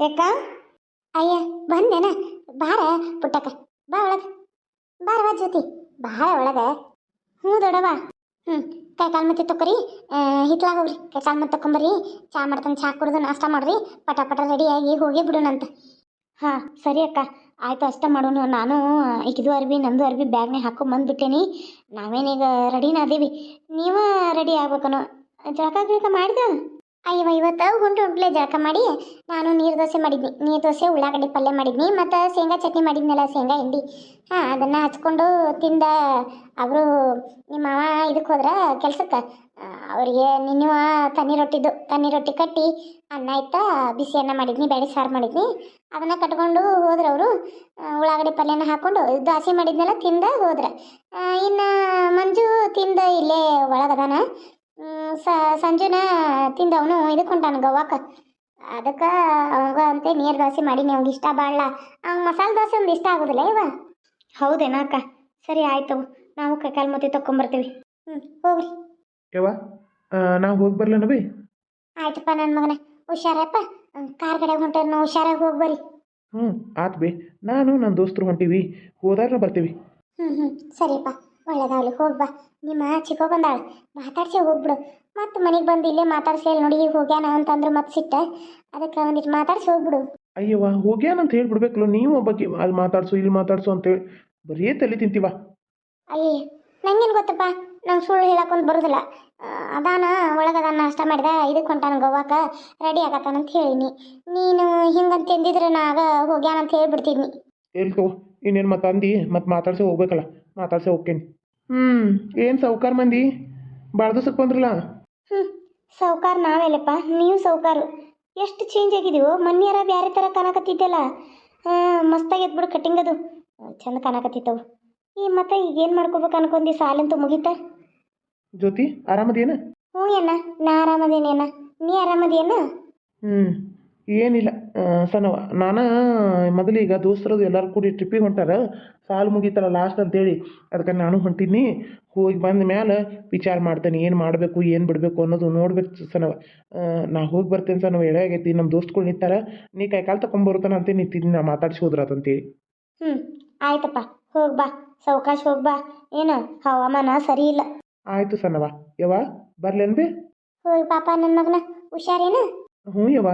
ಯಾಕ ಅಯ್ಯ, ಬಂದೇನ? ಬಾರ, ಪುಟ್ಟಕ್ಕ. ಬಾ ಒಳಗ. ಬಾರವಾ ಜ್ಯೋತಿ. ಬಾರ ಒಳಗ. ಹ್ಞೂ ದೊಡವ ಹ್ಞೂ ಕೈ ಕಾಲು ಮತ್ತೆ ತೊಕೊರಿ ಹಿತ್ಲಾಗ ಹೋಗ್ರಿ. ಕೈ ಕಾಲು ಮತ್ತೆ ತೊಕೊಂಬರ್ರಿ ಚಾ ಮಾಡ್ತಾನೆ, ಚಾ ಕುಡ್ದು ನಾಷ್ಟ ಮಾಡ್ರಿ. ಪಟ ಪಟ ರೆಡಿಯಾಗಿ ಹೋಗಿ ಬಿಡೋಣಂತ. ಹಾಂ, ಸರಿ ಅಕ್ಕ. ಆಯ್ತು, ಅಷ್ಟ ಮಾಡೋಣ ನಾನು ಈಗಿದು ಅರ್ಬಿ ನಂದು ಅರ್ಬಿ ಬ್ಯಾಗ್ನಾಗ ಹಾಕೊಂಡ್ ಬಂದ್ಬಿಟ್ಟೇನಿ. ನಾವೇನೀಗ ರೆಡಿನ ಅದೀವಿ. ನೀವ ರೆಡಿ ಆಗ್ಬೇಕನೋ. ಜಳಕ ಗಿಳಕ ಮಾಡಿದ ಅಯ್ಯವ ಇವತ್ತು ಹುಂಡು ಹುಂಟ್ಲೆ ಜಳಕ ಮಾಡಿ ನಾನು ನೀರು ದೋಸೆ ಮಾಡಿದ್ನಿ. ನೀರು ದೋಸೆ, ಉಳ್ಳಾಗಡ್ಡಿ ಪಲ್ಯ ಮಾಡಿದ್ನಿ, ಮತ್ತು ಶೇಂಗಾ ಚಟ್ನಿ ಮಾಡಿದ್ನಲ್ಲ, ಶೇಂಗಾ ಹಿಂಡಿ. ಹಾಂ, ಅದನ್ನು ಹಚ್ಕೊಂಡು ತಿಂದ ಅವರು ನಿಮ್ಮ ಮಾವ ಇದಕ್ಕೆ ಹೋದ್ರೆ ಕೆಲಸಕ್ಕೆ. ಅವರಿಗೆ ನಿನ್ನುವ ತನಿ ರೊಟ್ಟಿದ್ದು ತನಿ ರೊಟ್ಟಿ ಕಟ್ಟಿ ಅನ್ನ ಆಯ್ತಾ ಬಿಸಿ ಅನ್ನ ಮಾಡಿದ್ನಿ ಬೇಳೆ ಸಾರು ಮಾಡಿದ್ನಿ. ಅದನ್ನು ಕಟ್ಕೊಂಡು ಹೋದ್ರೆ ಅವರು ಉಳ್ಳಾಗಡ್ಡಿ ಪಲ್ಯನ ಹಾಕ್ಕೊಂಡು ದೋಸೆ ಮಾಡಿದ್ನೆಲ್ಲ, ತಿಂದ ಹೋದ್ರೆ. ಇನ್ನು ಮಂಜು ತಿಂದ ಇಲ್ಲೇ ಒಳಗದಾನ. ಸ ಸಂಜುನ ತಿಂದ ಅವನು ಇದಕ್ಕೆ ಹೊಂಟಾನ ಗೋವಾಕ ಅದಕ್ಕೆ ಅವಾಗ ಅಂತೆ ನೀರು ದೋಸೆ ಮಾಡೀನಿ ಅವ್ಗೆ ಇಷ್ಟ ಬಾಳ ಅವ್ನು ಮಸಾಲೆ ದೋಸೆ ಒಂದು ಇಷ್ಟ ಆಗೋದಿಲ್ಲ ಇವ? ಹೌದೇನಾ ಅಕ್ಕ? ಸರಿ ಆಯ್ತು ನಾವು ಕೈಕಾಲು ಮತ್ತೆ ತಕೊಂಬರ್ತೀವಿ ಹ್ಞೂ ಹೋಗ್ರಿ. ಯವ್ವ ನಾವು ಹೋಗಿ ಬರ್ಲನ ಬಿ? ಆಯ್ತಪ್ಪ ನನ್ನ ಮಗನ. ಹುಷಾರಪ್ಪ? ಕಾರ್ ಕಡೆ ಹೊಂಟೇ ನಾವು ಹುಷಾರಾಗಿ ಹೋಗಿ ಬರ್ರಿ. ಹ್ಞೂ ಆತ್ ಬಿ. ನಾನು ನನ್ನ ದೋಸ್ತರು ಹೊಂಟೀವಿ. ಹೋದಾಗ ಬರ್ತೀವಿ. ಹ್ಞೂ ಹ್ಞೂ ಸರಿಯಪ್ಪ ಒಳ್ಳೇದಾಗ್ಲಿ ಹೋಗಿ ಬಾ. ನಿಮ್ಮ ಚಿಕ್ಕ ಬಂದಾಳ. ಮಾತಾಡ್ಸಿ ಹೋಗ್ಬಿಡು. ಮತ್ತೆ ಮನೆಗೆ ಬಂದು ಇಲ್ಲೇ ಮಾತಾಡ್ಸ್ಲಿಲ್ಲ ನೋಡಿ ಈಗ ಹೋಗ್ಯಾನ ಅಂತಂದ್ರೆ ಮತ್ತೆ ಸಿಟ್ಟ. ಅದಕ್ಕೆ ಒಂದಿಟ್ಟು ಮಾತಾಡ್ಸಿ ಹೋಗ್ಬಿಡು. ಅಯ್ಯವ್ವ ಹೋಗ್ಯಾನಂತ ಹೇಳ್ಬಿಡ್ಬೇಕಲ್ಲ ನೀವು ಬಗ್ಗೆ ಅಲ್ಲಿ ಮಾತಾಡ್ಸು ಇಲ್ಲಿ ಮಾತಾಡ್ಸು ಅಂತೇಳಿ ಬರೀ ತಲೆ ತಿಂತೀವ? ಅಯ್ಯ ನಂಗೇನು ಗೊತ್ತಪ್ಪ? ನಂಗೆ ಸುಳ್ಳು ಹೇಳಕ್ಕೊಂದು ಬರೋದಿಲ್ಲ. ಅದಾನ ಒಳಗದಾನ ನಾಷ್ಟ ಮಾಡಿದ ಇದಕ್ಕೆ ಹೊಂಟಾನ ಗೋವಾಕ ರೆಡಿ ಆಗತ್ತಾನಂತ ಹೇಳಿನಿ. ನೀನು ಹಿಂಗಂತ ಎಂದಿದ್ರೆ ನಾಗ ಹೋಗ್ಯಾನಂತ ಹೇಳ್ಬಿಡ್ತಿದ್ನಿ ಎಲ್ಲಿ ತಗೋ ಇನ್ನೇನು ಮತ್ತೆ ಅಂದು ಮತ್ತೆ ಮಾತಾಡ್ಸಿ ಹೋಗ್ಬೇಕಲ್ಲ. ಮಾತಾಡ್ಸೆ ಹೋಗ್ತೇನೆ ಹ್ಞೂ ಏನು ಸಾವ್ಕಾರ ಮಂದಿ? ಭಾಳ ದಿವ್ಸಕ್ಕೆ ಬಂದ್ರಲ್ಲ? ಹ್ಞೂ ಸೌಕಾರ ನಾವೆಲ್ಲಪ್ಪ ನೀವು ಸೌಕಾರು. ಎಷ್ಟು ಚೇಂಜ್ ಆಗಿದೀವೋ? ಮನ್ಯಾರ ಬ್ಯಾರೆ ಥರ ಕಾಣಕತ್ತಿದ್ದಲ್ಲ. ಹಾಂ ಎದ್ಬಿಡು ಬಿಡು ಕಟ್ಟಿಂಗ್ ಅದು. ಚಂದ ಕಾಣಕತ್ತಿತ್ತವು. ಈ ಮತ್ತೆ ಈಗ ಏನು ಮಾಡ್ಕೋಬೇಕು ಅನ್ಕೊಂಡಿ ಸಾಲಂತೂ ಮುಗೀತ. ಜ್ಯೋತಿ ಆರಾಮದೇನ? ಹ್ಞೂ ಅಣ್ಣ ನಾ ಆರಾಮದೇನೇನ ನೀ ಆರಾಮದೇನ? ಹ್ಞೂ ಏನಿಲ್ಲ. ಸಣ್ಣವ ನಾನು ಮೊದಲೀಗ ದೋಸ್ತರದು ಎಲ್ಲರೂ ಕೂಡಿ ಟ್ರಿಪ್ಪಿಗೆ ಹೊಂಟಾರ. ಸಾಲು ಮುಗೀತಲ್ಲ ಲಾಸ್ಟ್ ಅಂತೇಳಿ. ಅದಕ್ಕೆ ನಾನು ಹೊಂಟೀನಿ. ಹೋಗಿ ಬಂದ ಮ್ಯಾಲೆ ವಿಚಾರ ಮಾಡ್ತೇನೆ. ಏನು ಮಾಡಬೇಕು ಏನು ಬಿಡಬೇಕು ಅನ್ನೋದು ನೋಡ್ಬೇಕು ಸನವ. ನಾ ಹೋಗಿ ಬರ್ತೇನೆ ಸನವ ಎಳೆ ಆಗೈತಿ. ನಮ್ಮ ದೋಸ್ತಗಳು ನಿಂತಾರ. ನೀ ಕೈ ಕಾಲು ತಗೊಂಬರ್ತಾನ ಅಂತ ನಿಂತಿದ್ದೀನಿ ನಾ ಮಾತಾಡ್ಸಿ ಹೋದ್ರಾತಂತೇಳಿ ಹ್ಞೂ ಆಯ್ತಪ್ಪ. ಹೋಗಿ ಬಾ. ಸಾವಕಾಶ ಹೋಗಿ ಬಾ. ಏನು ಹವಾಮಾನ ಸರಿ ಇಲ್ಲ. ಆಯಿತು ಸನವ. ಯವ್ವ ಬರ್ಲೇನು ಬಿ ಹೋಗಿ ಪಾಪ ನನ್ನ ಮಗನ. ಹುಷಾರೇನ? ಹ್ಞೂ ಯವ್ವ.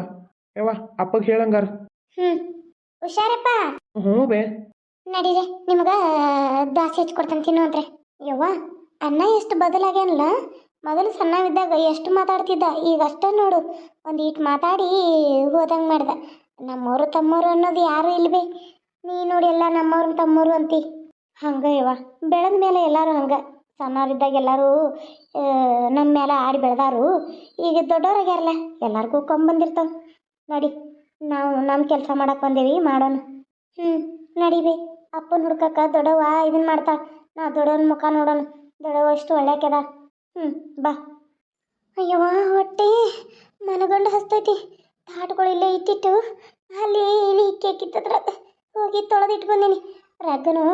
ಯವ್ವ ಅಪ್ಪಗೆ ಹೇಳಂಗಾರ. ಹ್ಞೂ ಹುಷಾರಪ್ಪ? ಹ್ಞೂ ಬೇ. ನಡೀರಿ ನಿಮ್ಗೆ ದಾಸಿ ಹಚ್ಕೊಡ್ತಾನೆ ತಿನ್ನು ಅಂದ್ರೆ ಯವ್ವ ಅನ್ನ ಎಷ್ಟು ಬದಲಾಗ್ಯಾನಲ್ಲ ಮೊದಲು ಸಣ್ಣವಿದ್ದಾಗ ಎಷ್ಟು ಮಾತಾಡ್ತಿದ್ದ? ಈಗ ಅಷ್ಟೇ ನೋಡು ಒಂದು ಈಟ್ ಮಾತಾಡಿ ಹೋದಂಗೆ ಮಾಡ್ದ. ನಮ್ಮವರು ತಮ್ಮವರು ಅನ್ನೋದು ಯಾರು ಇಲ್ವೇ ನೀ ನೋಡಿ ಎಲ್ಲ ನಮ್ಮವ್ರು ತಮ್ಮವರು ಅಂತಿ. ಹಂಗೆ ಯವ್ವ ಬೆಳೆದ ಮೇಲೆ ಎಲ್ಲರೂ ಹಂಗೆ. ಸಣ್ಣವರಿದ್ದಾಗ ಎಲ್ಲರೂ ನಮ್ಮ ಮೇಲೆ ಆಡಿ ಬೆಳೆದಾರು. ಈಗ ದೊಡ್ಡವ್ರಾಗ್ಯಾರಲ್ಲ ಎಲ್ಲರಿಗೂ ಕೊಂಬಂದಿರ್ತಾವೆ. ನಡಿ, ನಾವು ನಮ್ಮ ಕೆಲಸ ಮಾಡಕ್ಕೆ ಬಂದೇವಿ, ಮಾಡೋಣ. ಹ್ಞೂ ನಡಿಬಿ ಅಪ್ಪನ ಹುಡ್ಕಕ್ಕೆ ದೊಡವ ಇದನ್ನ ಮಾಡ್ತಾಳೆ. ನಾ ದೊಡವನ ಮುಖ ನೋಡೋಣ ದೊಡ್ಡವ ಎಷ್ಟು ಒಳ್ಳೆಕದ ಹ್ಞೂ ಬಾ. ಅಯ್ಯವ್ವ, ಹೊಟ್ಟೆ ಮನಗಂಡು ಹಸ್ತೈತಿ. ತಾಟ್ಗಳು ಇಲ್ಲೇ ಇಟ್ಟಿಟ್ಟು ಅಲ್ಲಿ ಇಲ್ಲಿ ಇಕ್ಕಿ ಹಾಕಿತ್ತದ್ರ ಹೋಗಿ ತೊಳೆದಿಟ್ಟು ಬಂದೀನಿ. ರಗ್ಗನು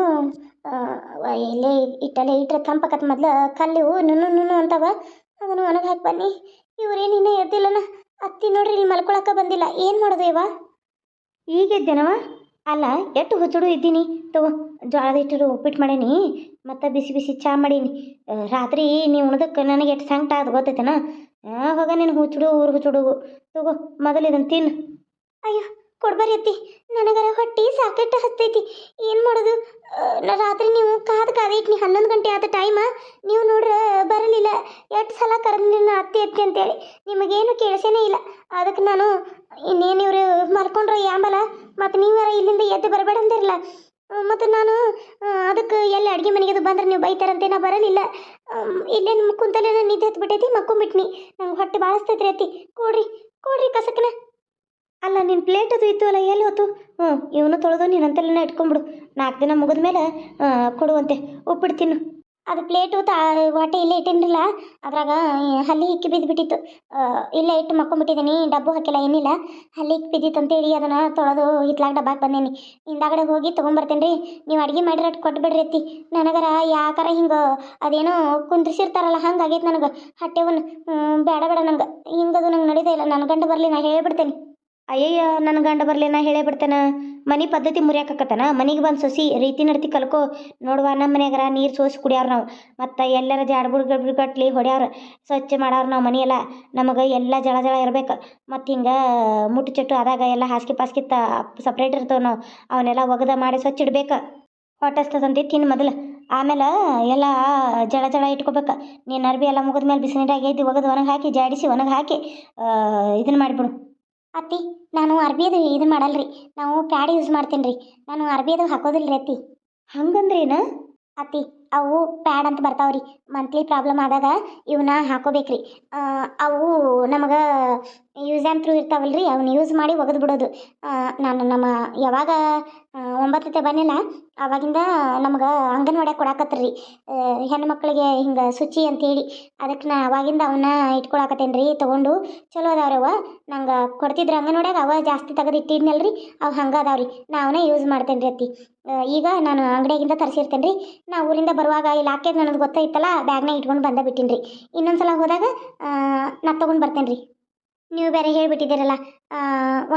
ಇಲ್ಲೇ ಇಟ್ಟಲ್ಲೇ ಇಟ್ಟರೆ ತಂಪಕತ್ ಮೊದ್ಲು ಕಲ್ಲು ನುನು ನುನು ಅಂತವ. ಅದನ್ನು ಒಣಗಿ ಹಾಕಿ ಬನ್ನಿ. ಇವ್ರೇನು ಇನ್ನೂ ಎದ್ದಿಲ್ಲನ? ಅತ್ತಿ ನೋಡ್ರಿ ಇಲ್ಲಿ ಮಲ್ಕೊಳಕ ಬಂದಿಲ್ಲ. ಏನು ಮಾಡೋದು ಇವ? ಈಗ ಎದ್ದೇನವ? ಅಲ್ಲ ಎಷ್ಟು ಹುಚ್ಚುಡು ಇದ್ದೀನಿ. ತಗೋ ಜೋಳದ ಹಿಟ್ಟರು ಉಪ್ಪಿಟ್ಟು ಮಾಡೀನಿ ಮತ್ತು ಬಿಸಿ ಬಿಸಿ ಚಾ ಮಾಡೀನಿ. ರಾತ್ರಿ ನೀವು ಉಣದಕ್ಕೆ ನನಗೆ ಎಷ್ಟು ಸಂಕಟ ಅದು ಗೊತ್ತೈತೆನ? ಆವಾಗ ನೀನು ಹುಚ್ಚುಡು ಊರು ಹುಚ್ಚುಡು. ತಗೋ ಮೊದಲು ಇದನ್ನು ತಿನ್ನು ಅಯ್ಯೋ ಕೊಡ್ಬರಿ ಅತ್ತಿ. ನನಗರ ಹೊಟ್ಟಿ ಸಾಕೆಟ್ಟು ಹತ್ತೈತಿ ಏನು ಮಾಡೋದು? ರಾತ್ರಿ ನೀವು ಕಾದು ಕಾದು ಇಟ್ನಿ ಹನ್ನೊಂದು ಗಂಟೆ ಆದ ಟೈಮ ನೀವು ನೋಡ್ರೆ ಬರಲಿಲ್ಲ. ಎಷ್ಟು ಸಲ ಕರೆದು ನಿನ್ನ ಅತ್ತಿ ಅತ್ತಿ ಅಂತೇಳಿ ನಿಮಗೇನು ಕೇಳಿಸೇನೇ ಇಲ್ಲ. ಅದಕ್ಕೆ ನಾನು ಇನ್ನೇನು ಇವರು ಮಲ್ಕೊಂಡ್ರೆ ಯಾಂಬಲ ಮತ್ತು ನೀವ್ಯಾರ ಇಲ್ಲಿಂದ ಎದ್ದು ಬರಬೇಡ ಅಂದಿರಲ್ಲ. ಮತ್ತು ನಾನು ಅದಕ್ಕೆ ಎಲ್ಲಿ ಅಡುಗೆ ಮನೆಗೆ ಬಂದ್ರೆ ನೀವು ಬೈತಾರಂತೆ, ನಾ ಬರಲಿಲ್ಲ. ಇಲ್ಲೇ ಕುಂತಲ್ಲೇ ನಾನು ನಿದ್ದೆ ಹತ್ಬಿಟ್ಟೈತಿ, ಮಕ್ಕೊಂಬಿಟ್ನಿ. ನಂಗೆ ಹೊಟ್ಟೆ ಬಾಳಿಸ್ತೈತ್ರಿ ಅತ್ತಿ. ಕೊಡ್ರಿ ಕೊಡ್ರಿ ಕಸಕನ ಅಲ್ಲ ನಿನ್ನ ಪ್ಲೇಟ್ ಅದು ಇತ್ತು ಅಲ್ಲ, ಎಲ್ಲಿ ಹೋತು? ಹ್ಞೂ ಇವನು ತೊಳೆದು ನೀನಂತೆಲ್ಲ ಇಟ್ಕೊಂಡ್ಬಿಡು ನಾಲ್ಕು ದಿನ ಮುಗಿದ ಮೇಲೆ ಕೊಡುವಂತೆ. ಉಪ್ಪಿಟ್ಟು ತಿನ್ನು. ಅದು ಪ್ಲೇಟು ತಾ, ವಾಟೆ ಇಲ್ಲೇ ಇಟ್ಟಿನಿಲ್ಲ ಅದ್ರಾಗ ಹಲ್ಲಿ ಹಿಕ್ಕಿ ಬಿದ್ದುಬಿಟ್ಟಿತ್ತು ಇಲ್ಲೇ ಇಟ್ಟು ಮಕ್ಕೊಂಬಿಟ್ಟಿದ್ದೀನಿ. ಡಬ್ಬು ಹಾಕಿಲ್ಲ, ಏನಿಲ್ಲ. ಹಲ್ಲಿ ಹಿಕ್ಕಿ ಬಿದ್ದಿತ್ತು ಅಂತೇಳಿ ಅದನ್ನು ತೊಳೆದು ಇತ್ಲಾಗ ಡಬ್ಬಾಕ್ ಬಂದೇನಿ. ಹಿಂದಾಗಡೆ ಹೋಗಿ ತೊಗೊಂಬರ್ತೇನೆ ರೀ ನೀವು ಅಡುಗೆ ಮಾಡಿರಟ್ಟು ಕೊಟ್ಬಿಡ್ರಿ ಅತ್ತಿ ನನಗರ ಯಾಕಾರ ಹಿಂಗೆ, ಅದೇನೋ ಕುಂದ್ರಿಸಿರ್ತಾರಲ್ಲ ಹಂಗೆ ಆಗೈತೆ ನನಗೆ ಹಟ್ಟೆವನ್ನು ಬೇಡ ಬೇಡ ನಂಗೆ. ಹಿಂಗದು ನಂಗೆ ನಡೀತಾ ಇಲ್ಲ. ನನ್ನ ಗಂಡ ಬರಲಿ, ನಾ ಹೇಳ್ಬಿಡ್ತೇನೆ. ಅಯ್ಯಯ್ಯ, ನನ್ನ ಗಂಡ ಬರಲಿ, ನಾ ಹೇಳೇ ಬಿಡ್ತೇನೆ. ಮನೆ ಪದ್ಧತಿ ಮುರಿಯಾಕತ್ತನ ಮನೆಗೆ ಬಂದು ಸೊಸಿ ರೀತಿ ನಡ್ತಿ ಕಲ್ಕೋ. ನೋಡುವ ನಮ್ಮ ಮನ್ಯಾಗರ ನೀರು ಸೋಸಿ ಕುಡಿಯವ್ರು ನಾವು. ಮತ್ತು ಎಲ್ಲರ ಜಾಡ್ಬುಡ್ ಗಡ್ಬುಡ್ ಗಟ್ಲಿ ಹೊಡ್ಯಾರ ಸ್ವಚ್ಛ ಮಾಡ್ಯಾರ ನಾವು ಮನೆಯೆಲ್ಲ. ನಮಗೆ ಎಲ್ಲ ಜಳ ಜಳ ಇರ್ಬೇಕು. ಮತ್ತು ಹಿಂಗೆ ಮುಟ್ಟು ಚಟ್ಟು ಆದಾಗ ಎಲ್ಲ ಹಾಸಿಗೆ ಪಾಸ್ಗೆ ತ ಸಪ್ರೇಟ್ ಇರ್ತವೆ ನಾವು. ಅವನ್ನೆಲ್ಲ ಒಗದ ಮಾಡಿ ಸ್ವಚ್ಛ ಇಡ್ಬೇಕು. ಹೊಟ್ಟಸ್ತದಂತೆ ತಿನ್ನು ಮೊದಲು. ಆಮೇಲೆ ಎಲ್ಲ ಜಳ ಜಳ ಇಟ್ಕೋಬೇಕು. ನೀನು ಅರ್ಬಿ ಎಲ್ಲ ಮುಗಿದ ಮೇಲೆ ಬಿಸಿ ನೀರಾಗಿ ಎದ್ದು ಒಗದು ಒಣಗಿ ಹಾಕಿ, ಜಾಡಿಸಿ ಒಣಗಿ ಹಾಕಿ ಇದನ್ನು ಮಾಡಿಬಿಡು. ಅತ್ತಿ ನಾನು ಅರ್ಬಿಯದು ಇದು ಮಾಡಲ್ರಿ ನಾವು ಪ್ಯಾಡ್ ಯೂಸ್ ಮಾಡ್ತೀನಿ ರೀ ನಾನು ಅರ್ಬಿಯದು ಹಾಕೋದಿಲ್ಲ ರೀ ಅತ್ತಿ. ಹಂಗಂದ್ರೇನ? ಅತ್ತಿ ಅವು ಪ್ಯಾಡ್ ಅಂತ ಬರ್ತಾವ್ರಿ ಮಂತ್ಲಿ ಪ್ರಾಬ್ಲಮ್ ಆದಾಗ ಇವನ್ನ ಹಾಕೋಬೇಕ್ರಿ. ಅವು ನಮಗೆ ಯೂಸ್ ಆ್ಯಂಡ್ ಥ್ರೂ ಇರ್ತಾವಲ್ರಿ ಅವನ್ನ ಯೂಸ್ ಮಾಡಿ ಒಗೆದು ಬಿಡೋದು. ನಾನು ನಮ್ಮ ಯಾವಾಗ ಒಂಬತ್ತು ಒಂಬತ್ತಕ್ಕೆ ಬನ್ನಿಲ್ಲ ಅವಾಗಿಂದ ನಮ್ಗೆ ಅಂಗನವಾಡ್ಯಾಗ ಕೊಡಾಕತ್ರಿ. ಹೆಣ್ಣು ಮಕ್ಕಳಿಗೆ ಹಿಂಗೆ ಶುಚಿ ಅಂತೇಳಿ ಅದಕ್ಕೆ ನಾ ಅವಾಗಿಂದ ಅವನ್ನ ಇಟ್ಕೊಳಕತ್ತೇನೆ ರೀ ತೊಗೊಂಡು ಚಲೋ ಅದಾವ್ರವ ನಂಗೆ ಕೊಡ್ತಿದ್ರು ಅಂಗನವಾಡಿಯಾಗ, ಅವ ಜಾಸ್ತಿ ತೆಗೆದು ರೀ ಅವು ಹಂಗೆ ಅದಾವ್ರಿ. ನಾ ಅವನ್ನೇ ಯೂಸ್ ಮಾಡ್ತೇನೆ ರೀ ಅತ್ತಿ ಈಗ ನಾನು ಅಂಗಡಿಯಾಗಿಂದ ತರಿಸಿರ್ತೇನೆ ರೀ ನಾ ಊರಿಂದ ಬರುವಾಗ ಇಲ್ಲಿ ಹಾಕ್ಯದ ನನಗೆ ಗೊತ್ತಾಯ್ತಲ್ಲ ಬ್ಯಾಗ್ನಾಗ ಇಟ್ಕೊಂಡು ಬಂದ ಬಿಟ್ಟಿನಿ ರೀ ಇನ್ನೊಂದು ಸಲ ಹೋದಾಗ ನಾ ತೊಗೊಂಡು ಬರ್ತೇನೆ ರೀ ನೀವು ಬೇರೆ ಹೇಳಿಬಿಟ್ಟಿದ್ದೀರಲ್ಲ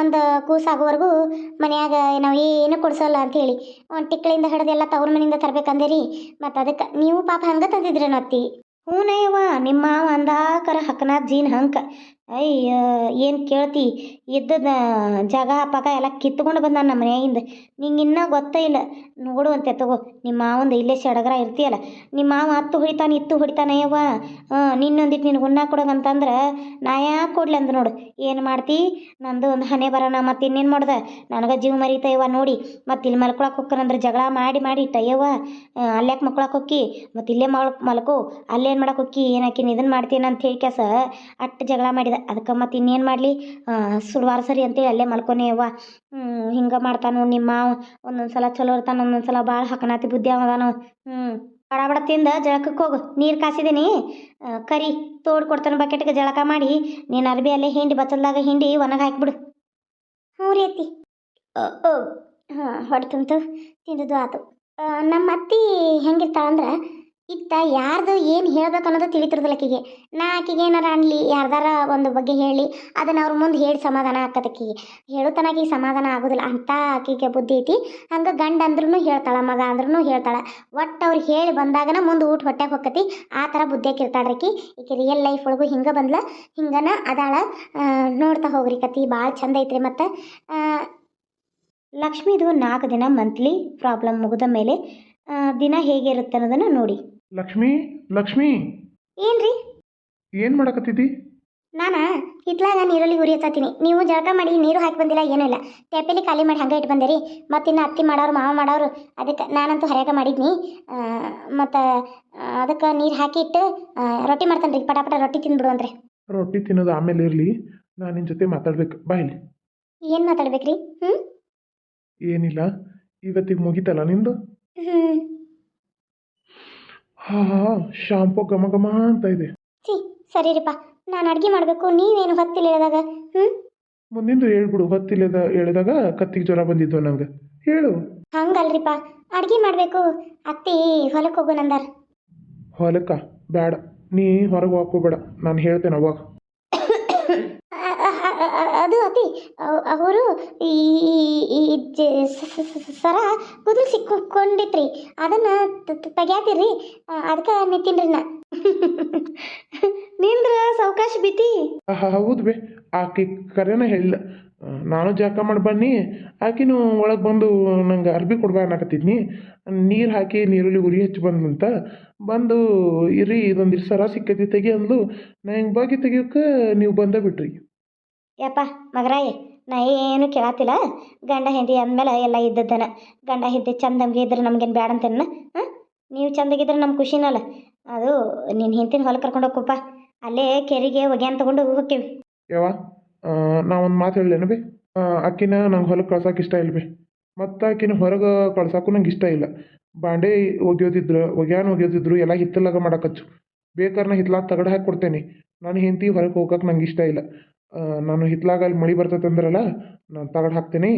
ಒಂದು ಕೂಸಾಗೋವರೆಗೂ ಮನೆಯಾಗ ನಾವು ಏನು ಕೊಡಿಸೋಲ್ಲ ಅಂತ ಹೇಳಿ. ಒಂದು ಟಿಕ್ಕಳಿಂದ ಹಿಡಿದು ಎಲ್ಲ ತವ್ರ ಮನೆಯಿಂದ ತರಬೇಕಂದಿರಿ. ಮತ್ತು ಅದಕ್ಕೆ ನೀವು ಪಾಪ ಹಂಗೆ ತಂದಿದ್ರೇನೋ ಅತ್ತಿ? ನಯವ್ವ ನಿಮ್ಮ ಮಾವ ಅಂದಾಕರ ಹಕ್ಕನಾದ ಜೀನ್ ಹಂಕ. ಅಯ್ಯ, ಏನು ಕೇಳ್ತಿ? ಇದ್ದದ ಜಾಗ ಪಗ ಎಲ್ಲ ಕಿತ್ಕೊಂಡು ಬಂದ ನಮ್ಮ ಮನೆಯಿಂದ. ನಿಂಗೆ ಇನ್ನೂ ಗೊತ್ತೇ ಇಲ್ಲ. ಅಂತ ತಗೋ. ನಿಮ್ಮ ಮಾವಂದು ಇಲ್ಲೇ ಸಡಗರ ಇರ್ತೀಯಲ್ಲ. ನಿಮ್ಮ ಮಾವ ಹತ್ತು ಹೊಡಿತಾನೆ, ಇತ್ತು ಹೊಡಿತಾನೆ ಯವ್ವ. ನಿನ್ನೊಂದಿಟ್ಟು ನಿನಗೆ ಉಣ್ಣ ಕೊಡೋಗಂತಂದ್ರೆ ನಾ ಯಾಕೆ ಕೊಡ್ಲಿ ಅಂದ ನೋಡು. ಏನು ಮಾಡ್ತಿ? ನಂದು ಒಂದು ಹಣೆ ಬರೋಣ ಮತ್ತು ಇನ್ನೇನು ಮಾಡ್ದೆ? ನನಗೆ ಜೀವ ಮರಿತಯ್ಯವ ನೋಡಿ. ಮತ್ತು ಇಲ್ಲಿ ಮಲ್ಕೊಳಕ್ಕೆ ಹೋಗ್ಕನಂದ್ರೆ ಜಗಳ ಮಾಡಿ ಮಾಡಿ ಇಟ್ಟಯ್ಯವ್ವ ಅಲ್ಯಾಕೆ ಮಲ್ಕೊಳಕ್ಕೆ ಹೊಕ್ಕಿ? ಮತ್ತು ಇಲ್ಲೇ ಮಲ್ ಮಲ್ಕೋ. ಅಲ್ಲೇನು ಮಾಡಕ್ಕೆ ಹೊಕ್ಕಿ? ಏನಾಕಿನ ಇದನ್ನು ಮಾಡ್ತೀನಿ ಅಂತ ಹೇಳಿ ಕ್ಯಾಸ ಅಟ್ಟು ಜಗಳ ಮಾಡಿದ ಅದಕ್ಕೆ ಮತ್ತು ಇನ್ನೇನು ಮಾಡಲಿ? ಸುಳ್ವಾರ ಸರಿ ಅಂತೇಳಿ ಅಲ್ಲೇ ಮಲ್ಕೊನೇವ ಹಿಂಗೆ ಮಾಡ್ತಾನು ನಿಮ್ಮ ಒಂದೊಂದು ಸಲ ಚಲೋ ಇರ್ತಾನೆ, ಒಂದೊಂದು ಸಲ ಭಾಳ ಹಕನಾತಿ ಬುದ್ಧಿ ಅವದಾನು ಹ್ಞೂ ಬಡ ಬಡ ತಿಂದ ಜಳಕಕ್ಕೆ ಹೋಗು. ನೀರು ಕಾಸಿದ್ದೀನಿ ಕರಿ, ತೋಡ್ ಕೊಡ್ತಾನೆ ಬಕೆಟ್ಗೆ ಜಳಕ ಮಾಡಿ. ನೀನು ಅರ್ಬಿ ಅಲ್ಲೇ ಹಿಂಡಿ ಬಚ್ಚಲ್ದಾಗ ಹಿಂಡಿ ಒನಗೆ ಹಾಕಿಬಿಡು. ಹ್ಞೂ ರೀ ಅತ್ತಿ. ಹಾಂ ಹೊಟ್ಟೆ ತುಂಬಿತು ಆತು. ನಮ್ಮ ಅತ್ತಿ ಹೆಂಗಿರ್ತಾಳಂದ್ರೆ ಇತ್ತ ಯಾರ್ದು ಏನು ಹೇಳ್ಬೇಕು ಅನ್ನೋದು ತಿಳಿತಿರೋದಿಲ್ಲ ಆಕಿಗೆ. ನಾ ಆಕಿಗೆ ಏನಾರ ಅನ್ಲಿ, ಯಾರ್ದಾರ ಒಂದು ಬಗ್ಗೆ ಹೇಳಿ, ಅದನ್ನು ಅವ್ರ ಮುಂದೆ ಹೇಳಿ ಸಮಾಧಾನ ಆಕತ್ ಆಕಿಗೆ ಹೇಳುತ್ತನಾಗಿ ಸಮಾಧಾನ ಆಗೋದಿಲ್ಲ. ಅಂತ ಆಕಿಗೆ ಬುದ್ಧಿ ಐತಿ. ಹಂಗೆ ಗಂಡ ಅಂದ್ರೂ ಹೇಳ್ತಾಳೆ, ಮಗ ಅಂದ್ರೂ ಹೇಳ್ತಾಳೆ. ಒಟ್ಟು ಅವ್ರು ಹೇಳಿ ಬಂದಾಗನ ಮುಂದೆ ಊಟ ಹೊಟ್ಟೆಗೆ ಹೊಕ್ಕತಿ. ಆ ಥರ ಬುದ್ಧಿ ಆಕಿರ್ತಾಳ್ರಿ ಆಕಿ. ಈಕೆ ರಿಯಲ್ ಲೈಫ್ ಒಳಗೂ ಹಿಂಗೆ ಬಂದ್ಲ. ಹಿಂಗನ ಅದಾಳ ನೋಡ್ತಾ ಹೋಗ್ರಿ ಕತಿ. ಭಾಳ ಚಂದ ಐತ್ರಿ ಮತ್ತು. ಲಕ್ಷ್ಮಿದು ನಾಲ್ಕು ದಿನ ಮಂತ್ಲಿ ಪ್ರಾಬ್ಲಮ್ ಮುಗಿದ ಮೇಲೆ ದಿನ ಹೇಗಿರುತ್ತೆ ಅನ್ನೋದನ್ನು ನೋಡಿ. ಲಕ್ಷ್ಮಿ ಲಕ್ಷ್ಮಿ. ಏನ್ರಿ? ಏನು ಮಾಡಕತ್ತಿದ್ದಿ? ನಾನು? ಹಿತ್ಲಾಗ ನೀರಲ್ಲಿ ಉರಿ ಹಚ್ಚತ್ತೀನಿ ನೀವು ಜಳಕ ಮಾಡಿ ನೀರು ಹಾಕಿ ಬಂದಿಲ್ಲ ಏನೂ ಇಲ್ಲ. ತೆಪ್ಪಲಿ ಖಾಲಿ ಮಾಡಿ ಹಂಗೆ ಇಟ್ಟು ಬಂದಿರಿ. ಮತ್ತು ಇನ್ನು ಅತ್ತಿ ಮಾಡೋರು ಮಾವ ಮಾಡೋರು ಅದಕ್ಕೆ ನಾನಂತೂ ಹರ್ಯಾಗ ಮಾಡಿದ್ನಿ. ಮತ್ತು ಅದಕ್ಕೆ ನೀರು ಹಾಕಿ ಇಟ್ಟು ರೊಟ್ಟಿ ಮಾಡ್ತಾನೆ ರೀ ಪಟ ಪಟ ರೊಟ್ಟಿ ತಿಂದ್ಬಿಡು ಅಂದ್ರೆ. ರೊಟ್ಟಿ ತಿನ್ನೋದು ಆಮೇಲೆ ಇರಲಿ. ನಾನು ನಿನ್ನ ಜೊತೆ ಮಾತಾಡ್ಬೇಕು. ಬಾಯಿಲಿ ಏನು ಮಾತಾಡ್ಬೇಕ್ರಿ? ಹ್ಞೂ ಏನಿಲ್ಲ. ಇವತ್ತಿಗೆ ಮುಗೀತಲ್ಲ ನಿಂದು? ಹ್ಞೂ ಹಾ ಶಾಂಪು ಘಮ ಘಮ ಅಂತ ಇದೆ. ಛೀ ಸರಿ ರೀಪ್ಪ ನಾನು ಅಡುಗೆ ಮಾಡಬೇಕು ನೀವೇನು ಹೊತ್ತಿಲ್ಲ ಹೇಳಿದಾಗ ಹ್ಞೂ ಮುಂದಿಂದು ಹೇಳ್ಬಿಡು ಹೊತ್ತಿಲ್ಲದ ಹೇಳಿದಾಗ ಕತ್ತಿಗೆ ಜ್ವರ ಬಂದಿದ್ದು ನಂಗೆ. ಹೇಳು. ಹಂಗಲ್ರಿಪ್ಪ ಅಡುಗೆ ಮಾಡಬೇಕು ಅತ್ತಿ ಹೊಲಕ್ಕೆ ನಂದಾರ. ಹೊಲಕ್ಕ? ಬೇಡ ನೀ ಹೊರಗೆ ಹಾಕೋಬೇಡ ನಾನು ಹೇಳ್ತೇನೆ ಅವಾಗ. ಅವರು ಈ ಸರ ಕುದುರೆ ಸಿಕ್ಕೊಂಡಿತ್ರಿ ಅದನ್ನ ತೆಗ್ಯಾತಿರ್ರಿ. ಅದಕ್ಕೆ ನಿಂತೀನ್ರಿ ನಾ ನಿಂದ್ರ ಸಾವಕಾಶ ಬಿತಿ. ಆಹಾ, ಹೌದು ಬೇ. ಆಕೆ ಕರೆನ ಹೇಳಿಲ್ಲ. ನಾನು ಜಾಕ ಮಾಡಿ ಬನ್ನಿ. ಆಕಿನೂ ಒಳಗೆ ಬಂದು ನಂಗೆ ಅರ್ಬಿ ಕೊಡ್ಬಾ ಅನ್ನಕತ್ತಿದ್ನಿ. ನೀರು ಹಾಕಿ ನೀರುಳ್ಳಿ ಉರಿ ಹಚ್ಚಿ ಬಂದಂತ ಬಂದು ಇರಿ ಇದೊಂದು ಸರ ಸಿಕ್ಕೈತಿ ತೆಗಿ ಅಂದ್ಲು. ನಾ ಹಿಂಗೆ ಬಾಗಿ ತೆಗಿಯೋಕೆ ನೀವು ಬಂದ ಬಿಟ್ರಿ. ಯಪ್ಪ ಮಗರಾಯ ನಾ ಏನು ಕೇಳತ್ತಿಲ್ಲ ಗಂಡ ಹೆಂಡಿ ಅಂದಮೇಲೆ ಎಲ್ಲ ಇದ್ದದ್ದನ. ಗಂಡ ಹೆಂಡತಿ ಚಂದಂಗೆ ಇದ್ರೆ ನಮ್ಗೇನು ಬೇಡ ಅಂತೇನ ಹಾಂ? ನೀವು ಚಂದಗಿದ್ರೆ ನಮ್ಮ ಖುಷಿನಲ್ಲ. ಅದು ನಿನ್ನ ಹಿಂತಿನ ಹೊಲ ಕರ್ಕೊಂಡು ಹೋಗಪ್ಪ ಅಲ್ಲೇ ಕೆರೆಗೆ ಒಗ್ಯಾನ್ ತಗೊಂಡು ಹೋಗ್ತೀವಿ ಯಾವ ನಾ ಒಂದು ಮಾತು ಹೇಳಲೇನು ಬಿ? ಅಕ್ಕಿನ ನಂಗೆ ಹೊಲಕ್ಕೆ ಕಳ್ಸಕ್ಕೆ ಇಷ್ಟ ಇಲ್ಲ ಬಿ. ಮತ್ತು ಆಕಿನ ಹೊರಗೆ ಕಳ್ಸಕ್ಕೂ ನಂಗೆ ಇಷ್ಟ ಇಲ್ಲ. ಬಾಂಡೆ ಒಗೆಯೋದಿದ್ರು, ಒಗ್ಯಾನ ಒಗೆಯೋದಿದ್ರು ಎಲ್ಲ ಹಿತ್ತಲಾಗ ಮಾಡಕಚ್ಚು ಬೇಕಾದ್ರೆ ನಾ ಹಿತ್ಲಾಗ ತಗಡು ಹಾಕಿ ಕೊಡ್ತೇನೆ. ನನ್ನ ಹೆಂಡತಿ ಹೊರಗೆ ಹೋಗಕ್ಕೆ ನಂಗೆ ಇಷ್ಟ ಇಲ್ಲ. ನಾನು ಹಿತ್ಲಾಗ ಅಲ್ಲಿ ಮಳೆ ಬರ್ತೈತೆ ಅಂದ್ರಲ್ಲ, ನಾನು ತಗಡು ಹಾಕ್ತೀನಿ.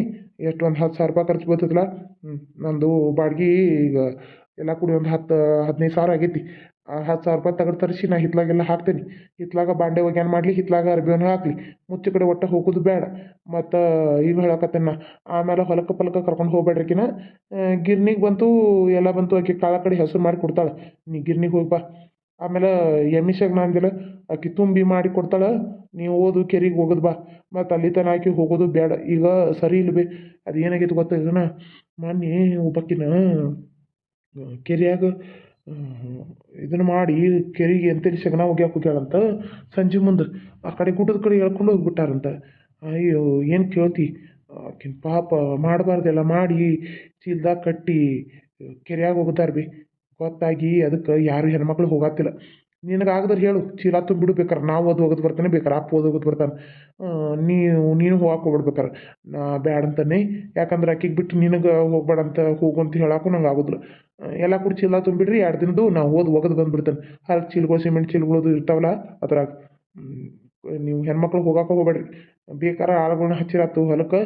ಎಷ್ಟು ಒಂದು ಹತ್ತು ಸಾವಿರ ರೂಪಾಯಿ ಖರ್ಚು ಬೀಳ್ತೈತಲ್ಲ ಹ್ಞೂ ನಂದು ಬಾಡ್ಗೆ ಈಗ ಎಲ್ಲ ಕೂಡಿ ಒಂದು ಹತ್ತು, ಹದಿನೈದು ಸಾವಿರ ಆಗೈತಿ. ಆ ಹತ್ತು ಸಾವಿರ ರೂಪಾಯಿ ತಗಡು ತರಿಸಿ ನಾ ಹಿತ್ಲಾಗೆಲ್ಲ ಹಾಕ್ತೀನಿ. ಹಿತ್ಲಾಗ ಬಾಂಡೆ ಒಗ್ಯಾನ ಮಾಡಲಿ, ಹಿತ್ಲಾಗ ಅರ್ಬಿಯನ್ನು ಹಾಕಲಿ. ಮುಚ್ಚು ಕಡೆ ಒಟ್ಟು ಹೋಗೋದು ಬೇಡ ಮತ್ತು ಈಗ ಹೇಳಕತ್ತೇನೆ ನಾ ಆಮೇಲೆ ಹೊಲಕ್ಕೆ ಪಲಕ್ಕೆ ಕರ್ಕೊಂಡು ಹೋಗ್ಬೇಡ್ರಿಕಿನ ಗಿರ್ನಿಗೆ ಬಂತು, ಎಲ್ಲ ಬಂತು ಆಕೆ ಕಾಳ ಕಡೆ ಹೆಸರು ಮಾಡಿ ಕೊಡ್ತಾಳೆ. ನೀ ಗಿರ್ನಿಗೆ ಹೋಗಿ ಬಾ ಆಮೇಲೆ ಎಮ್ಮಿ ನಾ ಅಂದಿಲ್ಲ, ಆಕೆ ತುಂಬಿ ಮಾಡಿ ಕೊಡ್ತಾಳೆ, ನೀವು ಓದು ಕೆರಿಗೆ ಹೋಗೋದು ಬಾ, ಮತ್ತು ಅಲ್ಲಿ ತನಕ ಆಕೆ ಹೋಗೋದು ಬೇಡ ಈಗ ಸರಿ ಇಲ್ಲ ಬಿ, ಅದು ಏನಾಗೈತೆ ಗೊತ್ತಾಗ ಮೊನ್ನೆ ಒಬ್ಬಾಕಿನ ಕೆರಿಯಾಗ ಇದನ್ನು ಮಾಡಿ ಕೆರೆಗೆ ಅಂತೇಳಿ ಸಗಣ ಒಗ್ಯಾಕೆ ಹೋಗ್ಯಾಳಂತ ಸಂಜೆ ಮುಂದೆ ಆ ಕಡೆ ಗುಡ್ಡದ ಕಡೆ ಹೇಳ್ಕೊಂಡು ಹೋಗ್ಬಿಟ್ಟಾರಂತ. ಅಯ್ಯೋ, ಏನು ಕೇಳ್ತಿ? ಆಕಿನ ಪಾಪ ಮಾಡಬಾರ್ದೆಲ್ಲ, ಮಾಡಿ ಚೀಲ್ದಾಗ ಕಟ್ಟಿ ಕೆರೆಯಾಗ ಹೋಗ್ತಾರೆ ಬಿ ಗೊತ್ತಾಗಿ ಅದಕ್ಕೆ ಯಾರು ಹೆಣ್ಮಕ್ಳು ಹೋಗತ್ತಿಲ್ಲ ನಿನಗೆ ಆಗದ್ರೆ ಹೇಳು, ಚೀಲ ತುಂಬಿಡು ಬೇಕಾರೆ, ನಾವು ಓದ್ ಹೋಗೋದು ಬರ್ತಾನೆ ಬೇಕಾರೆ, ಅಪ್ಪ ಓದ್ ಹೋಗೋದು ಬರ್ತಾನೆ. ನೀವು ನೀನು ಹೋಗಕ್ಕೆ ಹೋಗ್ಬಿಡ್ಬೇಕಾರೆ. ನಾ ಬ್ಯಾಡ ಅಂತಾನೆ. ಯಾಕಂದ್ರೆ ಆಕಿಗೆ ಬಿಟ್ಟು ನಿನಗೆ ಹೋಗ್ಬೇಡ ಅಂತ ಹೋಗು ಅಂತ ಹೇಳಕ್ಕೂ ನಂಗೆ ಆಗೋದಿಲ್ಲ. ಎಲ್ಲ ಕೂಡ ಚೀಲ ತುಂಬಿಡ್ರಿ, ಎರಡು ದಿನದ್ದು ನಾವು ಓದ್ ಹೋಗೋದು ಬಂದ್ಬಿಡ್ತಾನೆ. ಅಲ್ಲಿ ಚೀಲಗಳು, ಸಿಮೆಂಟ್ ಚೀಲಗಳದು ಇರ್ತಾವಲ್ಲ ಅದ್ರಾಗ. ನೀವು ಹೆಣ್ಮಕ್ಳು ಹೋಗಕ್ಕೆ ಹೋಗ್ಬೇಡ್ರಿ. ಬೇಕಾರ ಆಳುಗಳ್ನ ಹಚ್ಚಿರತ್ತು ಹೊಲಕ್ಕೆ.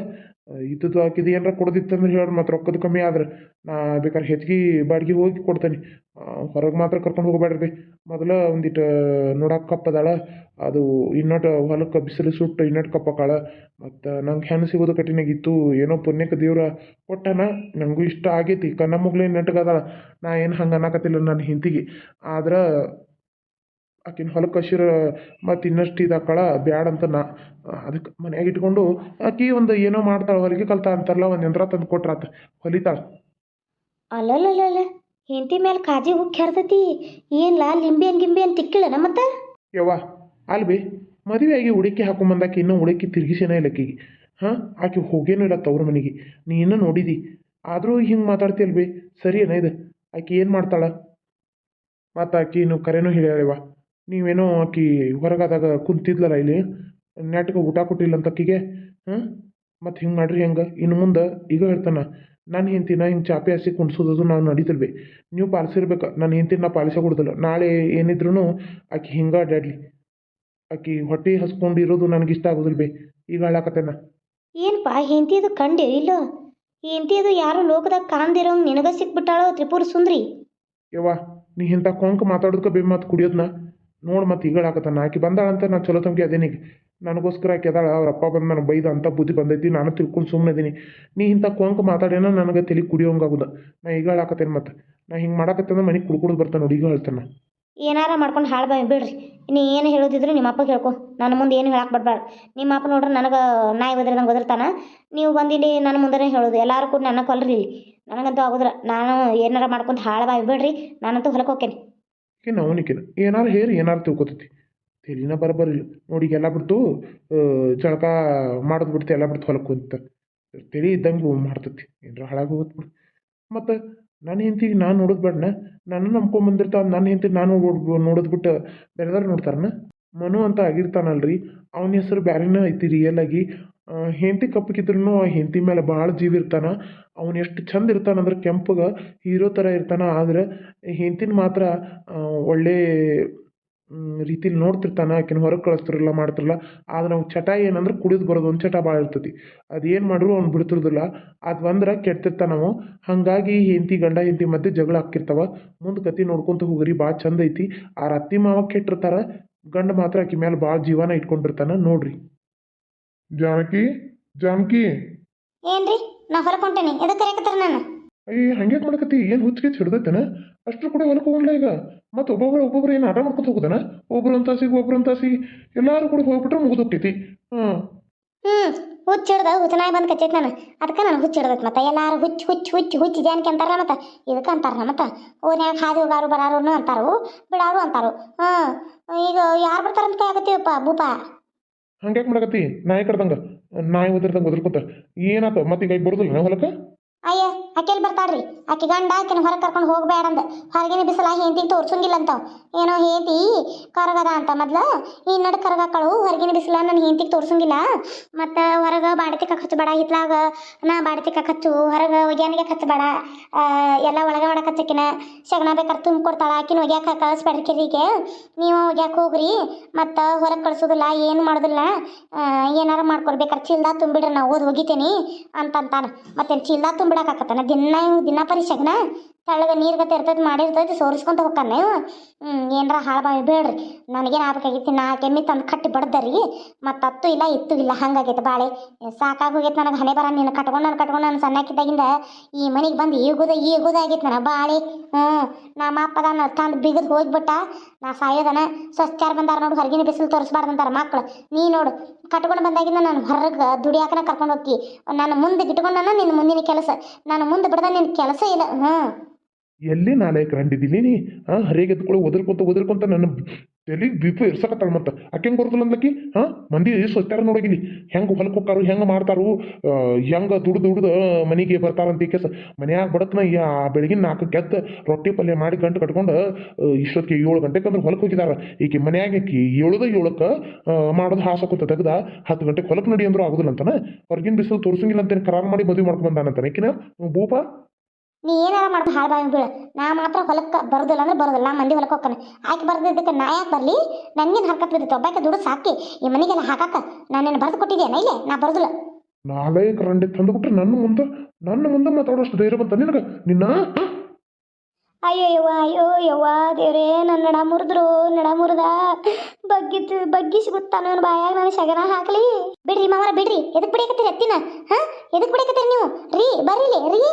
ಇದ್ದದ್ದು ಹಾಕಿದ್ದು ಏನಾರ ಕೊಡೋದಿತ್ತಂದ್ರೆ ಹೇಳಿ ಮತ್ತು ರೊಕ್ಕದ ಕಮ್ಮಿ ಆದ್ರೆ ನಾ ಬೇಕಾದ್ರೆ ಹೆಚ್ಚಿಗೆ ಬಾಡಿಗೆ ಹೋಗಿ ಕೊಡ್ತೇನೆ. ಹೊರಗೆ ಮಾತ್ರ ಕರ್ಕೊಂಡು ಹೋಗ್ಬ್ಯಾಡ್ರಿ ಬಿ. ಮೊದಲು ಒಂದಿಟ್ಟು ನೋಡಕ್ಕೆ ಕಪ್ಪದಾಳ ಅದು ಇನ್ನೊಟ್ಟು ಹೊಲಕ್ಕೆ ಬಿಸಿಲು ಸುಟ್ಟು ಇನ್ನೊಟ್ಟು ಕಪ್ಪಕಾಳ ಮತ್ತು ನಂಗೆ ಹೆಣ್ಣು ಸಿಗೋದು ಕಠಿಣಾಗಿತ್ತು ಏನೋ ಪುಣ್ಯಕ್ಕೆ ದೇವ್ರ ಕೊಟ್ಟನ ನನಗೂ ಇಷ್ಟ ಆಗೈತಿ. ಕಣ್ಣ ಮುಗ್ಲಿ ನೆಟ್ಟಗದಾಳ ನಾ ಏನು ಹಂಗೆ ಅನ್ನಕತ್ತಿಲ್ಲ ನನ್ನ ಹಿಂತಿಗೆ ಆದ್ರೆ ಆಕಿನ ಹೊಲಕ್ಕೆ ಹಸಿರ ಮತ್ತು ಇನ್ನಷ್ಟು ಇದಾಕಳ ಬ್ಯಾಡ ಅಂತ ನಾ ಅದಕ್ಕೆ ಮನ್ಯಾಗ ಇಟ್ಕೊಂಡು ಆಕಿ ಒಂದು ಏನೋ ಮಾಡ್ತಾಳೆ ಹೊಲಿಗೆ ಕಲ್ತ ಅಂತಾರಲ್ಲ ಒಂದು ಯಂತ್ರ ತಂದು ಕೊಟ್ರಾತ ಹೊಲಿತಾಳೆ. ಅಲ್ಲಲ್ಲಲ್ಲ ಹೆಂಡತಿ ಮೇಲೆ ಕಾಜಿ ಹುಕ್ಕಿ ಹರ್ತತಿ ಏನ್ಲಾ ಲಿಂಬೆನ್ ಗಿಂಬೆನ್ ತಿಕ್ಕಿಳನ ಮತ್ತೆ? ಯವ್ವ ಅಲ್ಬಿ ಮದುವೆ ಆಗಿ ಉಡುಕಿ ಹಾಕೊಂಬಂದಾಕಿ ಇನ್ನೂ ಹುಡುಕಿ ತಿರುಗಿಸಿನೇ ಇಲ್ಲ ಆಕಿಗೆ. ಹಾಂ ಆಕೆ ಹೋಗೇನೂ ಇಲ್ಲ ತವ್ರ ಮನೆಗೆ. ನೀ ಇನ್ನೂ ನೋಡಿದಿ. ಆದರೂ ಹಿಂಗೆ ಮಾತಾಡ್ತೀಯಲ್ ಬಿ ಸರಿ ಏನ ಇದು? ಆಕೆ ಏನು ಮಾಡ್ತಾಳೆ? ಮತ್ತು ಆಕಿ ನೀವು ಕರೆನೂ ಹೇಳ್ಯಾಳವ್ವ. ನೀವೇನೋ ಆಕಿ ಹೊರಗಾದಾಗ ಕುಂತಿದ್ಲಲ್ಲ ಇಲ್ಲಿ ನೆಟ್ಗೆ ಊಟ ಕೊಟ್ಟಿಲ್ಲ ಅಂತ ಆಕಿಗೆ ಹಾಂ ಮತ್ತು ಹಿಂಗೆ ಮಾಡ್ರಿ ಹೆಂಗೆ? ಇನ್ನು ಮುಂದೆ ಈಗ ಹೇಳ್ತಾನೆ ನನ್ನ ಹೆಂಡ್ತಿನ ಹಿಂಗೆ ಚಾಪೆ ಹಾಸಿ ಕುಣ್ಸೋದು ನಾವು ನಡೀತಿಲ್ವಿ. ನೀವು ಪಾಲಿಸಿರ್ಬೇಕು ನನ್ನ ಹೆಂಡ್ತಿನ ನಾ ಪಾಲಿಸೋಕೊಡುದಿಲ್ಲ ನಾಳೆ ಏನಿದ್ರು ಆಕಿ ಹಿಂಗೆ ಅಡ್ಡಾಡ್ಲಿ ಆಕಿ ಹೊಟ್ಟೆ ಹಸ್ಕೊಂಡಿರೋದು ನನಗೆ ಇಷ್ಟ ಆಗೋದಿಲ್ಲ ಬಿ ಈಗ ಹೇಳಕತ್ತೇನ? ಏನಪ್ಪ ಹೆಂಡತಿದು ಕಂಡೆ ಇಲ್ಲೋ? ಹೆಂಡತಿದು ಯಾರು ಲೋಕದಾಗ ಕಾಣ್ದಿರೋಂಗೆ ನಿನಗ ಸಿಕ್ಬಿಟ್ಟಾಳೋ ತ್ರಿಪುರ ಸುಂದ್ರಿ ಯವ್ವ ನೀ ಇಂಥ ಕೊಂಕ ಮಾತಾಡೋದಕ್ಕೆ ಬೇ ಮತ್ತು ಕುಡಿಯೋದನ್ನ ನೋಡಿ ಮತ್ತೆ ಈಗ ಹೇಳಕತ್ತಾನ ಆಕಿ ಬಂದಾಳಂತ ನಾನು ಚಲೋ ತಂಗಿ ಅದೇನಿಗೆ ನನಗೋಸ್ಕರ ಆಕಿ ಅದಾಳ. ಅವ್ರ ಅಪ್ಪ ಬಂದು ನನಗೆ ಬೈದ ಅಂತ ಬುದ್ಧಿ ಬಂದೈತಿ. ನಾನು ತಿಳ್ಕೊಂಡು ಸುಮ್ಮನೆ ಇದೀನಿ. ನೀ ಇಂಥ ಕೊಂಕ ಮಾತಾಡೇನ ನನಗೆ ತಲೆ ಕುಡಿಯೋಂಗಾಗುದ. ನಾ ಈಗ ಹೇಳಕತ್ತೇನೆ ಮತ್ತೆ. ನಾ ಹಿಂಗೆ ಮಾಡಕತ್ತಂದ್ರೆ ಮನೆಗೆ ಕುಡ್ಕೊಡು ಬರ್ತಾನೆ ನೋಡಿ ಈಗ ಹೇಳ್ತಾನೆ ಏನಾರ ಮಾಡ್ಕೊಂಡು ಹಾಳು ಬಾ ಬಿಡ್ರಿ. ನೀ ಏನು ಹೇಳೋದಿದ್ರು ನಿಮ್ಮ ಅಪ್ಪ ಹೇಳ್ಕೊ ನನ್ನ ಮುಂದೆ ಏನು ಹೇಳಕ್ಕೆ ಬರಬೇಡ ನಿಮ್ಮ ಅಪ್ಪ ನೋಡ್ರಿ ನನಗೆ ನಾಯಿ ಬದ್ರೆ ನಂಗೆ ಒದರ್ತಾನ. ನೀವು ಬಂದಿಲ್ಲಿ ನನ್ನ ಮುಂದೆ ಹೇಳೋದು. ಎಲ್ಲರೂ ಕೂಡ ನನ್ನ ಕೊಲ್ರಿ ನನಗಂತೂ ಆಗೋದ್ರ ನಾನು ಏನಾರ ಮಾಡ್ಕೊಂಡು ಹಾಳು ಬಾ ಬಿಡ್ರಿ. ನಾನಂತೂ ಹೊಲಕ್ಕೆ ಹೋಗ್ತೇನೆ ಕಿನ್ನ ಅವನಿಕಿನ ಏನಾರು ಹೇರಿ ಏನಾರು ತಿಳ್ಕೊತೈತಿ. ತಲೆನ ಬರಬರಿಲ್ಲ ನೋಡಿ ಎಲ್ಲ ಬಿಡ್ತು ಜಳಕ ಮಾಡೋದು ಬಿಡ್ತು, ಎಲ್ಲ ಬಿಡ್ತು ಹೊಲಕ್ಕೆ ಅಂತ. ತಲೆ ಇದ್ದಂಗೆ ಮಾಡ್ತತಿ. ಏನಾರ ಹಾಳಾಗಿ ಹೋಗುತ್ತೆ ಬಿಡು. ಮತ್ತು ನನ್ನ ಹೆಂಡ್ತಿಗೆ ನಾನು ನೋಡೋದು ಬೇಡನ? ನನ್ನ ನಂಬ್ಕೊಂಬಂದಿರ್ತಾವ ನನ್ನ ಹೆಂಡ್ತಿ ನಾನು ನೋಡ್, ನೋಡೋದು ಬಿಟ್ಟು ಬೇರೆದಾರು ನೋಡ್ತಾರನ? ಮನು ಅಂತ ಆಗಿರ್ತಾನಲ್ರಿ. ಅವನ ಹೆಸರು ಬ್ಯಾರೆನ ಐತಿ ರಿಯಲ್ ಆಗಿ. ಹೆಂಡತಿ ಕಪ್ಪಗಿದ್ರೂ ಆ ಹೆಂಡತಿ ಮೇಲೆ ಭಾಳ ಜೀವ ಇರ್ತಾನೆ. ಅವನು ಎಷ್ಟು ಚಂದ ಇರ್ತಾನಂದ್ರೆ ಕೆಂಪಗೆ ಹೀರೋ ಥರ ಇರ್ತಾನೆ. ಆದ್ರೆ ಹೆಂಡ್ತಿನ ಮಾತ್ರ ಒಳ್ಳೆ ರೀತಿಲಿ ನೋಡ್ತಿರ್ತಾನ. ಆಕಿನ ಹೊರಗೆ ಕಳಿಸ್ತಿರಲ್ಲ, ಮಾಡ್ತಿರಲ್ಲ. ಆದ್ರೆ ಅವ್ನ ಚಟ ಏನಂದ್ರೆ ಕುಡಿದು ಬರೋದು ಒಂದು ಚಟ ಭಾಳ ಇರ್ತೈತಿ. ಅದು ಏನು ಮಾಡಿದ್ರು ಅವ್ನು ಬಿಡ್ತಿರೋದಿಲ್ಲ. ಅದು ಬಂದ್ರೆ ಕೆಡ್ತಿರ್ತಾನ ನಾವು ಹಾಗಾಗಿ ಹೆಂಡತಿ ಗಂಡ ಹೆಂಡತಿ ಮಧ್ಯೆ ಜಗಳ ಹಾಕಿರ್ತಾವ ಮುಂದೆ ಕತಿ ನೋಡ್ಕೊಂತ ಹೋಗ್ರಿ, ಭಾಳ ಚಂದ ಐತಿ. ಆ ಅತ್ತಿ ಮಾವ ಕೆಟ್ಟಿರ್ತಾರೆ. ಗಂಡ ಮಾತ್ರ ಆಕಿ ಮೇಲೆ ಭಾಳ ಜೀವನ ಇಟ್ಕೊಂಡಿರ್ತಾನೆ. ನೋಡ್ರಿ. ಜಾನಕಿ ಜಾನಕಿ. ಏನ್ರಿ? ನಾ ಹೊರಗೆ ಹೊಂಟೇನಿ. ಎದಕ್ಕೆ ಕರೆಯಕತ್ತಾರ ನಾನು? ಅಯ್ಯ ಹಂಗೆ ಮಾಡಕತ್ತಿ? ಏನು ಹುಚ್ಚಿಗೆ ಹಿಡ್ದೈತೇನ? ಅಷ್ಟು ಕೂಡ ಹೊಲಕ್ಕೆ ಹೋಗಲ್ಲ ಈಗ. ಮತ್ತು ಒಬ್ಬೊಬ್ಬರು ಒಬ್ಬೊಬ್ರು ಏನು ಆಟ ಮಾಡ್ಕೊತ ಹೋಗುದನ? ಒಬ್ರು ಒಂದು ತಾಸಿಗೆ ಒಬ್ರು ಎಲ್ಲರೂ ಕೂಡ ಹೋಗ್ಬಿಟ್ರೆ ಮುಗಿದೋಗ್ತೈತಿ ಹಾಂ. ಹ್ಞೂ ಹುಚ್ಚ ಹಿಡ್ದ ಹುಚ್ಚನಾಯಿ ಬಂದು ಕಚ್ಚೈತೆ ನಾನು. ಅದಕ್ಕೆ ನಾನು ಹುಚ್ಚ ಹಿಡ್ದೈತೆ ಮತ್ತೆ. ಎಲ್ಲಾರು ಹುಚ್ಚು ಹುಚ್ಚು ಹುಚ್ಚು ಹುಚ್ಚು ಜಾನಕಿ ಅಂತಾರ ಮತ್ತೆ. ಇದಕ್ಕೆ ಅಂತಾರ ಮತ್ತೆ. ಊರ್ನ್ಯಾಗ ಹಾದಿ ಹೋಗಾರು ಬರಾರು ಅಂತಾರು. ಬಿಡಾರು ಅಂತಾರು. ಹಾಂ. ಈಗ ಯಾರು ಬರ್ತಾರಂತ ಕೈ ಆಗತ್ತೀವಪ್ಪ ಭೂಪ? ಹಂಗ್ಯಾಕೆ ಮಾಡಕತ್ತಿ? ನಾಯಿ ಕಡ್ದಂಗೆ ನಾಯಿ ಒದರ್ದಂಗೆ ಒದರ್ಕೊತ ಏನಾತ ಮತ್ತೆ ಈಗ ಬರೋದಿಲ್ಲ ಹೊಲಕ್ಕೆ? ಅಯ್ಯ ಅಕ್ಕೆಲ್ ಬರ್ತಾಳ್ರಿ. ಆಕೆ ಗಂಡ ಆಕಿನ ಹೊರಗೆ ಕರ್ಕೊಂಡು ಹೋಗ್ಬೇಡಂದ ಹೊರಗಿನ ಬಿಸಿಲ ಹೆಂತಿಗೆ ತೋರ್ಸಂಗಿಲ್ಲ ಅಂತ ಏನೋ ಹೇಂತಿ ಕರಗದ ಅಂತ ಮೊದ್ಲು. ಈ ನಡು ಕರಗಾಕಳು, ಹೊರಗಿನ ಬಿಸಿಲ ನನ್ನ ಹೆಂತಿಗೆ ತೋರ್ಸಂಗಿಲ್ಲ. ಮತ್ತು ಹೊರಗೆ ಬಾಡತಿಕ ಹಚ್ಚಬೇಡ, ಹಿತ್ಲಾಗ ನಾ ಬಾಡತಿಕ ಕಚ್ಚು ಹೊರಗೆ ಒಗ್ಯಾನಿಗೆ ಕಚ್ಚಬೇಡ. ಎಲ್ಲ ಒಳಗೆ ಒಳಗೆ ಕಚ್ಚಕಿನ ಶಗನ ಬೇಕಾದ್ರೆ ತುಂಬ ಆಕಿನ ಒಗ್ಯಾಕ ಕಳಿಸ್ಬೇಡ್ರಿ ಕಿರಿಗೆ ನೀವು ಒಗ್ಯಾಕ ಹೋಗ್ರಿ. ಮತ್ತು ಹೊರಗೆ ಕಳ್ಸೋದಿಲ್ಲ, ಏನು ಮಾಡೋದಿಲ್ಲ. ಏನಾರ ಮಾಡ್ಕೊಡ್ಬೇಕಾರೆ ಚೀಲ್ದಾಗ ತುಂಬಿಡ್ರಿ, ನಾ ಓದ್ ಒಗಿತೀನಿ ಅಂತಂತಾನ. ಮತ್ತೆ ಚೀಲ್ದ ತುಂಬಿಡಕ್ಕಾಕತ್ತಾನ ದಿನ ಇವ್ ದಿನ ಪರಿ ಶಗನ ನೀರು ಗತೆ ಇರ್ತೈತಿ, ಮಾಡಿರ್ತೈತಿ, ಸೋರಿಸ್ಕೊಂತ ಹೋಗ್ತಾನೆ ಇವ ಹ್ಞೂ ಏನರ ಹಾಳು ಬಾವಿ ಬೇಡ್ರಿ. ನನಗೇನು ಆಗ್ಬೇಕಾಗಿತ್ತು, ನಾ ಕೆಮ್ಮಿ ತಂದು ಕಟ್ಟಿ ಬಡ್ದರಿ ಮತ್ತು ಅತ್ತು ಇಲ್ಲ, ಇತ್ತು ಇಲ್ಲ, ಹಂಗಾಗೈತೆ ಬಾಳೆ. ಸಾಕಾಗೋಗೈತೆ ನನಗೆ, ಹಣೆ ಬರ, ನೀನು ಕಟ್ಕೊಂಡು, ನಾನು ಕಟ್ಕೊಂಡು, ನಾನು ಸಣ್ಣಕ್ಕಿದ್ದಾಗಿಂದ ಈ ಮನೆಗೆ ಬಂದು ಈಗುದ ಈಗುದ ಆಗೈತೆ ಬಾಳೆ. ಹ್ಞೂ ನಮ್ಮ ಅಪ್ಪದ ತಂದು ಬಿಗದು ಹೋಗ್ಬಿಟ್ಟ. ನಾ ಸಾಯೋದನ ಸ್ವಚ್ಛಾರ ಬಂದಾರ ನೋಡು, ಹೊರಗಿನ ಬಿಸಿಲು ತೋರಿಸ್ಬಾರ್ದಂತಾರ ಮಕ್ಳು. ನೀ ನೋಡು, ಕಟ್ಕೊಂಡು ಬಂದಾಗಿಂದ ನಾನು ಹೊರಗೆ ದುಡಿಯಾಕನ ಕರ್ಕೊಂಡು ಹೋಗ್ತಿ. ನಾನು ಮುಂದೆ ಇಟ್ಕೊಂಡನ ನಿನ್ನ ಮುಂದಿನ ಕೆಲಸ. ನಾನು ಮುಂದೆ ಬಿಡ್ದ ನಿನ್ನ ಕೆಲಸ ಇಲ್ಲ. ಹ್ಞೂ ಎಲ್ಲಿ ನಾಳೆ ಕಂಡಿದ್ದೀನಿ ನೀ? ಹಾಂ ಹರಿಯಾಗಿ ಎತ್ಕೊಳ್ಳಿ ಒದರ್ಕೊಂತ ಒದರ್ಕೊಂತ ನನ್ನ ತಲೆಗೆ ಬಿಪು ಇರ್ಸಕತ್ತಾಳ ಮತ್ತೆ. ಆಕೆಂಗೆ ಬರ್ತಲ್ಲ ಅಂದ್ಲಕ್ಕಿ? ಹಾಂ ಮಂದಿ ಸ್ವಚ್ಛಾರ ನೋಡಗಿನಿ ಹೆಂಗೆ ಹೊಲಕ್ಕೆ ಹೋಗ್ತಾರು, ಹೆಂಗೆ ಮಾಡ್ತಾರು ಹೆಂಗೆ ದುಡ್ದು ದುಡ್ದು ಮನೆಗೆ ಬರ್ತಾರಂತ ಕೇಸ ಮನ್ಯಾಗ ಬಡತ್ನ ಯಾ ಬೆಳಗಿನ ನಾಲ್ಕು ಕೆತ್ತ ರೊಟ್ಟಿ ಪಲ್ಯ ಮಾಡಿ ಗಂಟು ಕಟ್ಕೊಂಡು ಇಷ್ಟೊತ್ತಿಗೆ ಏಳು ಗಂಟೆಗೆ ಅಂದ್ರೆ ಹೊಲಕ್ಕೆ ಹೋಗಿದಾರ. ಈಕೆ ಮನ್ಯಾಗ ಆಕಿ ಏಳುದ ಏಳಕ್ಕೆ ಮಾಡೋದು ಹಾಸಕುತ್ತ ತೆಗ್ದ ಹತ್ತು ಗಂಟೆಗೆ ಹೊಲಕ್ಕೆ ನಡಿ ಅಂದ್ರೂ ಆಗುದಿಲ್ಲ ಅಂತಾನೆ. ಹೊರಗಿನ ಬಿಸಿಲು ತೋರಿಸಂಗಿಲ್ಲ ಅಂತೇನೆ ಕರಾರು ಮಾಡಿ ಮದುವೆ ಮಾಡ್ಕೊಂಡು ಬಂದಾನಂತಾನೆ ಈಕಿನ? ಭೂಪ? ನೀ ಏನಾರ ಮಾಡ್ ಹಾಳು ಬಾವಿ ಬೀಳು ನಾ ಮಾತ್ರ ಹೊಲಕ್ಕೆ ಬರೋದಿಲ್ಲ ಅಂದ್ರೆ ಬರೋದಿಲ್ಲ. ನಾ ಮಂದಿ ಹೊಲಕ್ಕೆ ಹೋಗ್ತಾನೆ ಆಕೆ ಬರ್ದಿದ್ದಕ್ಕೆ ನಾ ಯಾಕೆ ಬರಲಿ? ನನಗೇನು ಹರ್ಕತ್ ಬಿದ್ದಿತ್ತು ಒಬ್ಬಾಕೆ ದುಡ್ಡು ಸಾಕಿ. ಈ ಮನೆಗೆಲ್ಲ ಹಾಕಾಕ ನಿನ್ನ ಬರೆದು ಕೊಟ್ಟಿದ್ದೇನೆ ಇಲ್ಲೇ? ನಾ ಬರೋದಿಲ್ಲ. ನಾಳೆ ಕರಂಡಿ ತಂದುಬಿಟ್ರೆ ನನ್ನ ಮುಂದೆ ನನ್ನ ಮುಂದೆ ಮಾತಾಡೋಷ್ಟು ಧೈರ್ಯ ಬಂತ ನಿನಗೆ? ನಿನ್ನ? ಅಯ್ಯೋ ಯವ್ವ ಅಯ್ಯೋ ಯವ್ವ ದೇವ್ರೇ ನನ್ನ ನಡ ಮುರಿದ್ರು ನಡ ಮುರಿದ. ಬಗ್ಗಿತ್ತು ಬಗ್ಗಿಸಿ ಸಿಗುತ್ತಾನ ನನ್ನ ಬಾಯಾಗ ನಾನು ಶಗನ ಹಾಕಲಿ? ಬಿಡ್ರಿ ಮಾವರ ಬಿಡ್ರಿ. ಎದಕ್ ಬಿಡಿಯಕತ್ತೀರಿ ಎತ್ತಿನ ಹಾ? ಎದಕ್ ಬಿಡಿಯಕತ್ತೀರಿ ನೀವು? ರೀ ಬರ್ರಿ ರೀ.